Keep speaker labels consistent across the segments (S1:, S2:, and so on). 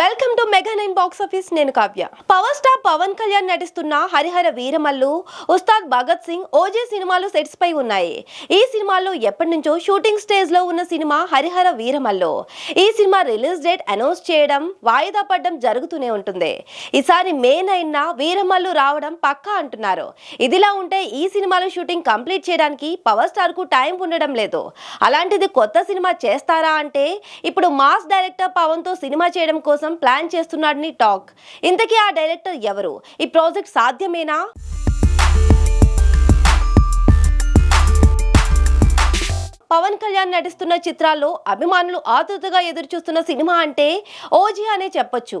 S1: Welcome to Mega Nine Box Office నేను Kavya. Power star Pawan Kalyan నటిస్తున్న Harihara Veeramallu Ustaad Bhagat Singh OG సినిమాలు సెట్స్ పై ఉన్నాయి. ఈ సినిమాలో ఎప్పటి నుంచో షూటింగ్ స్టేజ్లో ఉన్న సినిమా హరిహర వీరమల్లు. ఈ సినిమా రిలీజ్ డేట్ అనౌన్స్ చేయడం వాయిదా పడడం జరుగుతూనే ఉంటుంది. ఈసారి మే నైన్ వీరమల్లు రావడం పక్కా అంటున్నారు. ఇదిలా ఉంటే ఈ సినిమాలో షూటింగ్ కంప్లీట్ చేయడానికి పవర్ స్టార్కు టైం ఉండడం లేదు. అలాంటిది కొత్త సినిమా చేస్తారా అంటే ఇప్పుడు మాస్ డైరెక్టర్ పవన్తో సినిమా చేయడం కోసం ప్లాన్ చేస్తున్నాడని టాక్. ఇంతకీ ఆ డైరెక్టర్ ఎవరు? ఈ ప్రాజెక్ట్ సాధ్యమేనా? పవన్ కళ్యాణ్ నటిస్తున్న చిత్రాల్లో అభిమానులు ఆతృతగా ఎదురు చూస్తున్న సినిమా అంటే ఓజీ అనే చెప్పొచ్చు.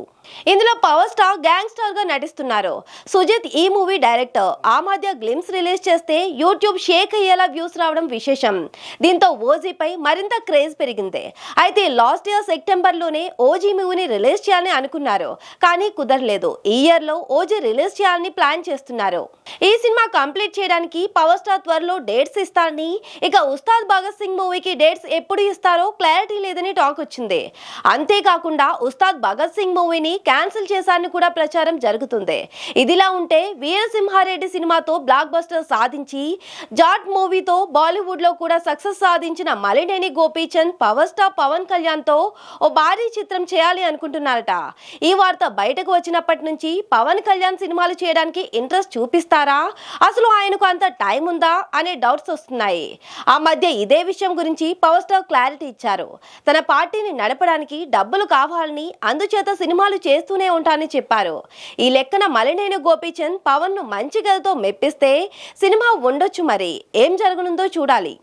S1: ఇందులో పవర్ స్టార్ గ్యాంగ్ స్టార్గా నటిస్తున్నారు. సుజిత్ ఈ మూవీ డైరెక్టర్. ఆ మధ్య గ్లిమ్స్ రిలీజ్ చేస్తే యూట్యూబ్ షేక్ అయ్యేలా వ్యూస్ రావడం విశేషం. దీంతో ఓజీపై మరింత క్రేజ్ పెరిగింది. అయితే లాస్ట్ ఇయర్ సెప్టెంబర్లోనే ఓజీ మూవీని రిలీజ్ చేయాలని అనుకున్నారు. కానీ కుదరలేదు. ఈ ఇయర్లో ఓజీ రిలీజ్ చేయాలని ప్లాన్ చేస్తున్నారు. ఈ సినిమా కంప్లీట్ చేయడానికి పవర్ స్టార్ త్వరలో డేట్స్ ఇస్తారని ఇక ఉస్తాద్ భగత్ సింగ్ మూవీకి డేట్స్ ఎప్పుడు ఇస్తారో క్లారిటీ లేదని టాక్ వచ్చింది. అంతేకాకుండా ఉస్తాద్ భగత్ సింగ్ మూవీని క్యాన్సిల్ చేశారని కూడా ప్రచారం జరుగుతుంది. ఇదిలా ఉంటే వీరసింహారెడ్డి సినిమాతో బ్లాక్ బస్టర్ సాధించి జాట్ మూవీతో బాలీవుడ్లో కూడా సక్సెస్ సాధించిన మలినేని గోపీచంద్ పవర్ స్టార్ పవన్ కళ్యాణ్తో ఓ భారీ చిత్రం చేయాలి అనుకుంటున్నారట. ఈ వార్త బయటకు వచ్చినప్పటి నుంచి పవన్ కళ్యాణ్ సినిమాలు చేయడానికి ఇంట్రెస్ట్ చూపిస్తారా? అసలు ఆయనకు అంత టైం ఉందా? అనే డౌట్స్ వస్తున్నాయి. ఆ మధ్య ఇదే విషయం గురించి పవర్ స్టార్ క్లారిటీ ఇచ్చారు. తన పార్టీని నడపడానికి డబ్బులు కావాలని అందుచేత సినిమాలు చేస్తూనే ఉంటానని చెప్పారు. ఈ లెక్కన మలినేని గోపీచంద్ పవన్ను మంచి గదితో మెప్పిస్తే సినిమా ఉండొచ్చు మరి. ఏం జరగనుందో చూడాలి.